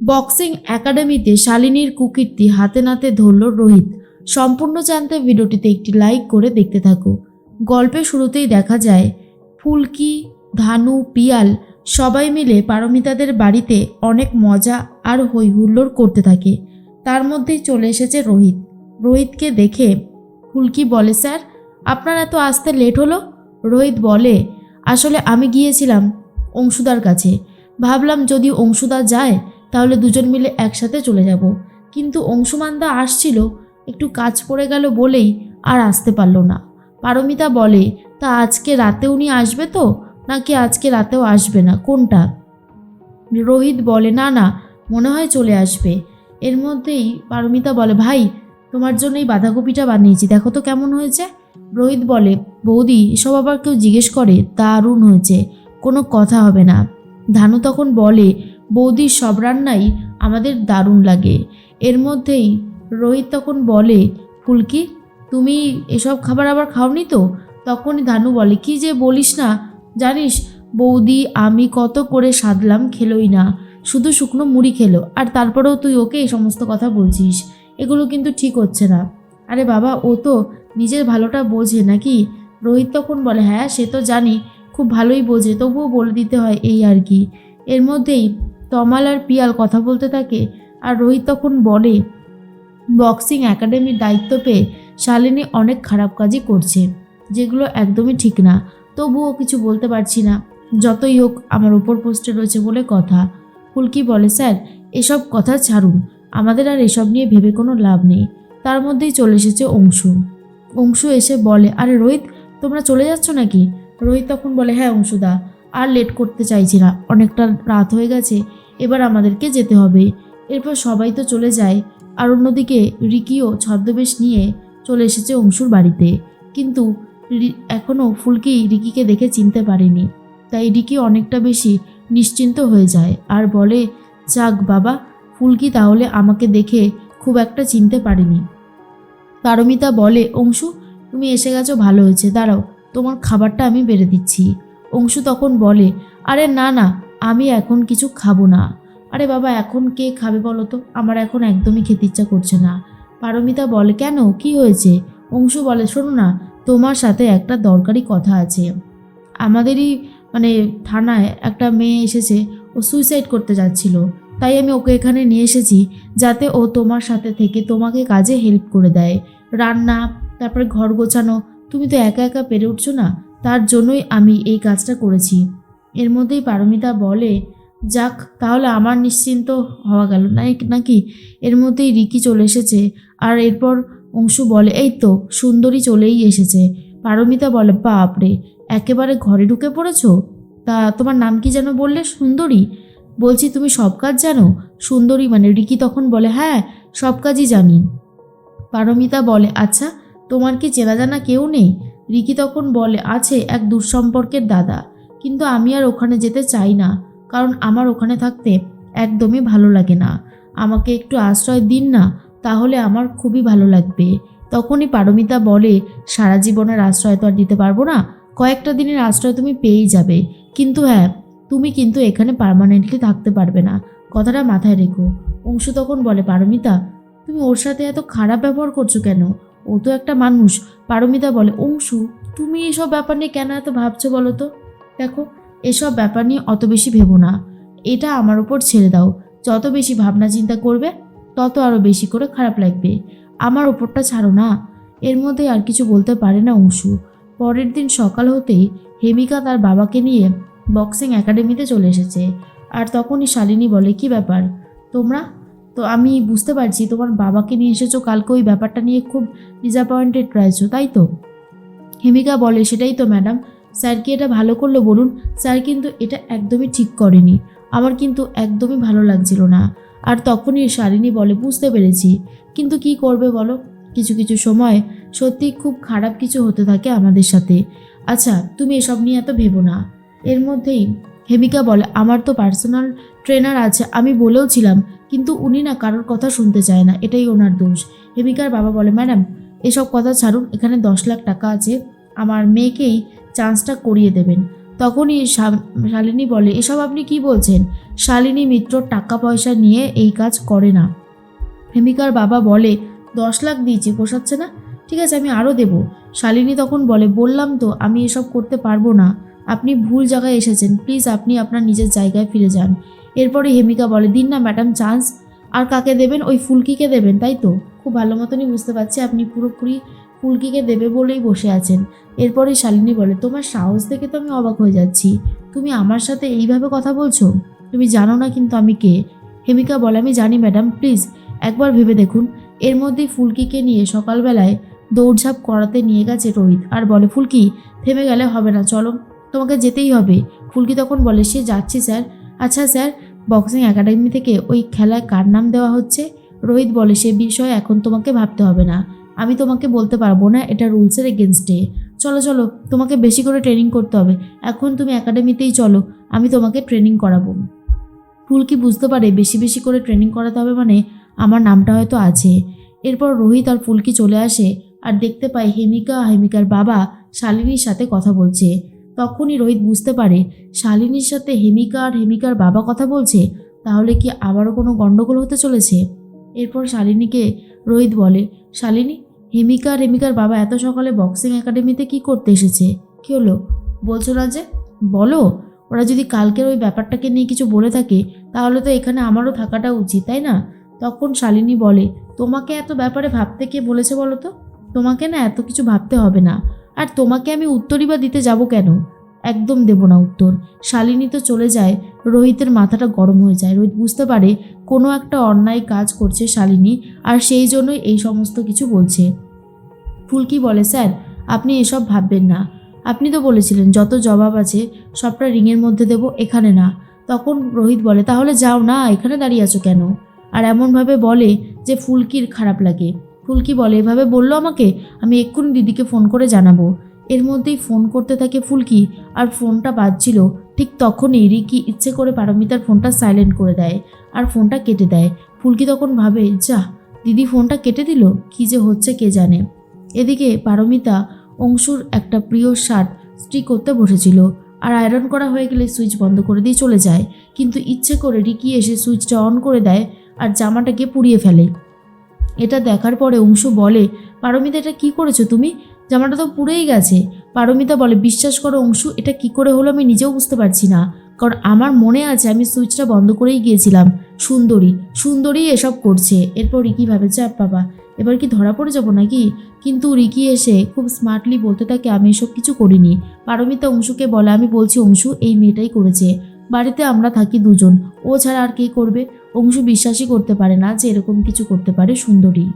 Boxing একাডেমিতে শালিনীর কুকীর্তি হাতে নাতে ধরল রোহিত। সম্পূর্ণ জানতে ভিডিওটিতে একটি লাইক করে দেখতে থাকো। গল্পের শুরুতেই দেখা যায়, ফুলকি, ধানু, পিয়াল সবাই মিলে পারমিতাদের বাড়িতে অনেক মজা আর হই হুল্লোড় করতে থাকে। তার মধ্যেই চলে এসেছে রোহিত। রোহিতকে দেখে ফুলকি বলে, স্যার, আপনার এত আসতে লেট হলো? রোহিত বলে, আসলে আমি গিয়েছিলাম অংশুদার কাছে। ভাবলাম যদি অংশুদা যায় তাহলে দুজন মিলে একসাথে চলে যাব। কিন্তু অংশুমানদা আসছিল, একটু কাজ পড়ে গেল বলেই আর আসতে পারল না। পারমিতা বলে, তা আজকে রাতে উনি আসবে তো? নাকি আজকে রাতেও আসবে না? কোনটা? রোহিত বলে, না না, মনে হয় চলে আসবে। এর মধ্যেই পারমিতা বলে, ভাই, তোমার জন্য এই বাঁধাকপিটা বানিয়েছি, দেখো তো কেমন হয়েছে? রোহিত বলে, বৌদি, এসব আবার কেউ জিজ্ঞেস করে, দারুণ হয়েছে, কোনো কথা হবে না। ধানু তখন বলে বৌদির সব রান্নাই আমাদের দারুণ লাগে। এর মধ্যেই রোহিত তখন বলে, ফুলকি, তুমি এসব খাবার আবার খাওনি তো? তখনই ধানু বলে, কি যে বলিস না। জানিস, বৌদি, আমি কত করে সাধলাম খেলোই না। শুধু শুকনো মুড়ি খেলো, আর তারপরেও তুই ওকে এই সমস্ত কথা বলছিস। এগুলো কিন্তু ঠিক হচ্ছে না। আরে বাবা, ও তো নিজের ভালোটা বোঝে নাকি? রোহিত তখন বলে হ্যাঁ সে তো জানি, খুব ভালোই বোঝে, তবুও বলে দিতে হয় এই আর কি। এর মধ্যেই তমাল আর পিয়াল কথা বলতে থাকে আর রোহিত তখন বলে, বক্সিং একাডেমির দায়িত্ব পেয়ে শালিনী অনেক খারাপ কাজই করছে, যেগুলো একদমই ঠিক না। তবুও কিছু বলতে পারছি না। যতই হোক, আমার ওপর পোস্টে রয়েছে বলে কথা ফুলকি বলে, স্যার, এসব কথা ছাড়ুন। আমাদের আর এসব নিয়ে ভেবে কোনো লাভ নেই। তার মধ্যেই চলে এসেছে অংশু অংশু এসে বলে, আরে রোহিত, তোমরা চলে যাচ্ছ নাকি রোহিত তখন বলে হ্যাঁ অংশুদা, আর লেট করতে চাইছি না। অনেকটা রাত হয়ে গেছে। এবার আমাদেরকে যেতে হবে। এরপর সবাই তো চলে যায়। আর অন্যদিকে রিকিও ছদ্মবেশ নিয়ে চলে এসেছে অংশুর বাড়িতে। কিন্তু এখনও ফুলকি রিকিকে দেখে চিনতে পারেনি। তাই রিকি অনেকটা বেশি নিশ্চিন্ত হয়ে যায় আর বলে, যাক বাবা, ফুলকি তাহলে আমাকে দেখে খুব একটা চিনতে পারেনি। পারমিতা বলে, অংশু, তুমি এসে গেছো, ভালো হয়েছে, দাঁড়াও, তোমার খাবারটা আমি বেড়ে দিচ্ছি। অংশু তখন বলে, আরে না না আমি এখন কিছু খাব না। আরে বাবা, এখন কে খাবে বলো তো? আমার এখন একদমই খেতে ইচ্ছা করছে না। পারমিতা বলে, কেন? কি হয়েছে? অংশু বলে, শোনো না, তোমার সাথে একটা দরকারি কথা আছে। আমাদেরই মানে থানায় একটা মেয়ে এসেছে, ও সুইসাইড করতে যাচ্ছিল। তাই আমি ওকে এখানে নিয়ে এসেছি, যাতে ও তোমার সাথে থেকে তোমাকে কাজে হেল্প করে দেয়। রান্না, তারপরে ঘর গোছানো, তুমি তো একা একা পেরে উঠছো না? তার জন্যই আমি এই কাজটা করেছি। এর মধ্যেই পারমিতা বলে, যাক, তাহলে আমার নিশ্চিন্ত হওয়া গেল নাই- নাকি? এর মধ্যেই রিকি চলে এসেছে। আর এরপর অংশু বলে, এই তো, সুন্দরী চলেই এসেছে। পারমিতা বলে, বাপরে, একেবারে ঘরে ঢুকে পড়েছ? তা তোমার নাম কি যেন বললে, সুন্দরী? বলছি, তুমি সব কাজ জানো? সুন্দরী মানে? রিকি তখন বলে হ্যাঁ সব কাজই জানি। পারমিতা বলে আচ্ছা তোমার কি চেনা জানা কেউ নেই? রিকি তখন বলে, আছে এক দুঃসম্পর্কের দাদা। কিন্তু আমি আর ওখানে যেতে চাই না, কারণ আমার ওখানে থাকতে একদমই ভালো লাগে না। আমাকে একটু আশ্রয় দিন না, তাহলে আমার খুবই ভালো লাগবে। তখনই পারমিতা বলে, সারা জীবনের আশ্রয় তো আর দিতে পারব না, কয়েকটা দিনের আশ্রয় তুমি পেয়েই যাবে। কিন্তু হ্যাঁ তুমি কিন্তু এখানে পার্মানেন্টলি থাকতে পারবে না। কথাটা মাথায় রেখো। অংশু তখন বলে, পারমিতা, তুমি ওর সাথে এত খারাপ ব্যবহার করছ কেন? ও তো একটা মানুষ। পারমিতা বলে, অংশু, তুমি এসব ব্যাপার নিয়ে কেন এত ভাবছ বলো তো? দেখো, এসব ব্যাপার নিয়ে অত বেশি ভেবো না। এটা আমার উপর ছেড়ে দাও। যত বেশি ভাবনা চিন্তা করবে, তত আরও বেশি করে খারাপ লাগবে। আমার ওপরটা ছাড়ো না। এর মধ্যে আর কিছু বলতে পারে না অংশু। পরের দিন সকাল হতেই হেমিকা তার বাবাকে নিয়ে বক্সিং একাডেমিতে চলে এসেছে। আর তখনই শালিনী বলে, কি ব্যাপার? তোমরা? তো আমি বুঝতে পারছি, তোমার বাবাকে নিয়ে এসেছ কালকে, ওই ব্যাপারটা নিয়ে খুব ডিসঅ্যাপয়েন্টেড রয়েছো, তাই তো? হেমিকা বলে, সেটাই তো ম্যাডাম স্যার কি এটা ভালো করল বলুন, স্যার কিন্তু এটা একদমই ঠিক করেনি। আমার কিন্তু একদমই ভালো লাগছিল না। আর তখনই শালিনী বলে, বুঝতে পেরেছি। কিন্তু কি করবে বলো? কিছু কিছু সময় সত্যি খুব খারাপ কিছু হতে থাকে আমাদের সাথে। আচ্ছা তুমি এসব নিয়ে এত ভেবো না। এর মধ্যেই হেমিকা বলে, আমার তো পার্সোনাল ট্রেনার আছে, আমি বলেও ছিলাম, কিন্তু উনি না কারোর কথা শুনতে চায় না, এটাই ওনার দোষ। হেমিকার বাবা বলে, ম্যাডাম, এসব কথা ছাড়ুন, এখানে দশ লাখ টাকা আছে। আমার মেয়েকেই চান্সটা করিয়ে দেবেন। তখনই শালিনী বলে, এসব আপনি কি বলছেন? শালিনী মিত্রর টাকা পয়সা নিয়ে এই কাজ করে না। প্রেমিকার বাবা বলে, দশ লাখ দিয়েছি, পোষাচ্ছে না? ঠিক আছে, আমি আরও দেব। শালিনী তখন বলে, বললাম তো, আমি এসব করতে পারব না। আপনি ভুল জায়গায় এসেছেন। প্লিজ আপনি আপনার নিজের জায়গায় ফিরে যান। এরপরে হেমিকা বলে, দিন না, ম্যাডাম, চান্স। আর কাকে দেবেন? ওই ফুলকিকে দেবেন, তাই তো? খুব ভালো মতনই বুঝতে পারছি, আপনি পুরোপুরি ফুলকিকে দেবে বলেই বসে আছেন। এরপরে শালিনী বলে, তোমার সাহস দেখে তো আমি অবাক হয়ে যাচ্ছি। তুমি আমার সাথে এইভাবে কথা বলছো? তুমি জানো না কিন্তু আমি কে? হেমিকা বলে, আমি জানি ম্যাডাম, প্লিজ, একবার ভেবে দেখুন। এর মধ্যেই ফুলকিকে নিয়ে সকালবেলায় দৌড়ঝাঁপ করাতে নিয়ে গেছে রোহিত। আর বলে, ফুলকি, থেমে গেলে হবে না, চলো, তোমাকে যেতেই হবে। ফুলকি তখন বলে, সে যাচ্ছি, স্যার। আচ্ছা স্যার, বক্সিং একাডেমি থেকে ওই খেলায় কার নাম দেওয়া হচ্ছে? রোহিত বলে, সে বিষয়ে এখন তোমাকে ভাবতে হবে না। আমি তোমাকে বলতে পারব না, এটা রুলসের এগেনস্টে চলো চলো, তোমাকে বেশি করে ট্রেনিং করতে হবে। এখন তুমি একাডেমিতেই চলো, আমি তোমাকে ট্রেনিং করাবো। ফুলকি বুঝতে পারে? বেশি বেশি করে ট্রেনিং করাতে হবে মানে আমার নামটা হয়তো আছে। এরপর রোহিত আর ফুলকি চলে আসে? আর দেখতে পায় হেমিকা, হেমিকার বাবা শালিনীর সাথে কথা বলছে। তখনই রোহিত বুঝতে পারে, শালিনীর সাথে হেমিকা আর হেমিকার বাবা কথা বলছে, তাহলে কি আবারও কোনো গণ্ডগোল হতে চলেছে? এরপর শালিনীকে রোহিত বলে, শালিনী হেমিকা আর হেমিকার বাবা এত সকালে বক্সিং একাডেমিতে কি করতে এসেছে? কী হলো? বলছো না যে, বলো। ওরা যদি কালকের ওই ব্যাপারটাকে নিয়ে কিছু বলে থাকে, তাহলে তো এখানে আমারও থাকাটা উচিত, তাই না? তখন শালিনী বলে, তোমাকে এত ব্যাপারে ভাবতে কে বলেছে বলো তো? তোমাকে না এত কিছু ভাবতে হবে না। আর তোমাকে আমি উত্তরই বা দিতে যাব কেন? একদম দেব না উত্তর। শালিনী তো চলে যায়, রোহিতের মাথাটা গরম হয়ে যায়। রোহিত বুঝতে পারে কোনো একটা অন্যায় কাজ করছে শালিনী, আর সেই জন্যই এই সমস্ত কিছু বলছে। ফুলকি বলে, স্যার? আপনি এসব ভাববেন না। আপনি তো বলেছিলেন, যত জবাব আছে সবটা রিংয়ের মধ্যে দেব, এখানে না। তখন রোহিত বলে, তাহলে যাও না, এখানে দাঁড়িয়ে আছো কেন? আর এমনভাবে বলে যে ফুলকির খারাপ লাগে। ফুলকি বলে, এভাবে বলল আমাকে? আমি এক্ষুনি দিদিকে ফোন করে জানাব। এর মধ্যেই ফোন করতে থাকে ফুলকি, আর ফোনটা বাজছিল। ঠিক তখনই রিকি ইচ্ছে করে পারমিতার ফোনটা সাইলেন্ট করে দেয়, আর ফোনটা কেটে দেয়। ফুলকি তখন ভাবে যা দিদি ফোনটা কেটে দিল? কী যে হচ্ছে কে জানে? এদিকে পারমিতা অংশুর একটা প্রিয় শার্ট স্ত্রী করতে বসেছিল, আর আয়রন করা হয়ে গেলে সুইচ বন্ধ করে দিয়ে চলে যায়। কিন্তু ইচ্ছে করে রিকি এসে সুইচটা অন করে দেয় আর জামাটাকে পুড়িয়ে ফেলে। এটা দেখার পরে অংশু বলে, পারমিতা, এটা কী করেছ তুমি? জামাটা তো পুড়েই গেছে। পারমিতা বলে, বিশ্বাস করো অংশু, এটা কি করে হলো আমি নিজেও বুঝতে পারছি না। কারণ আমার মনে আছে আমি সুইচটা বন্ধ করেই গিয়েছিলাম। সুন্দরী সুন্দরী এসব করছে। এরপর রিকি ভাবে, চাপ বাবা, এবার কি ধরা পড়ে যাব নাকি? কিন্তু রিকি এসে খুব স্মার্টলি বলতে থাকে, আমি এসব কিছু করিনি। পারমিতা অংশুকে বলে, আমি বলছি অংশু, এই মেয়েটাই করেছে। বাড়িতে আমরা থাকি দুজন। ও ছাড়া আর কে করবে? অংশু বিশ্বাসই করতে পারে না যে এরকম কিছু করতে পারে সুন্দরী।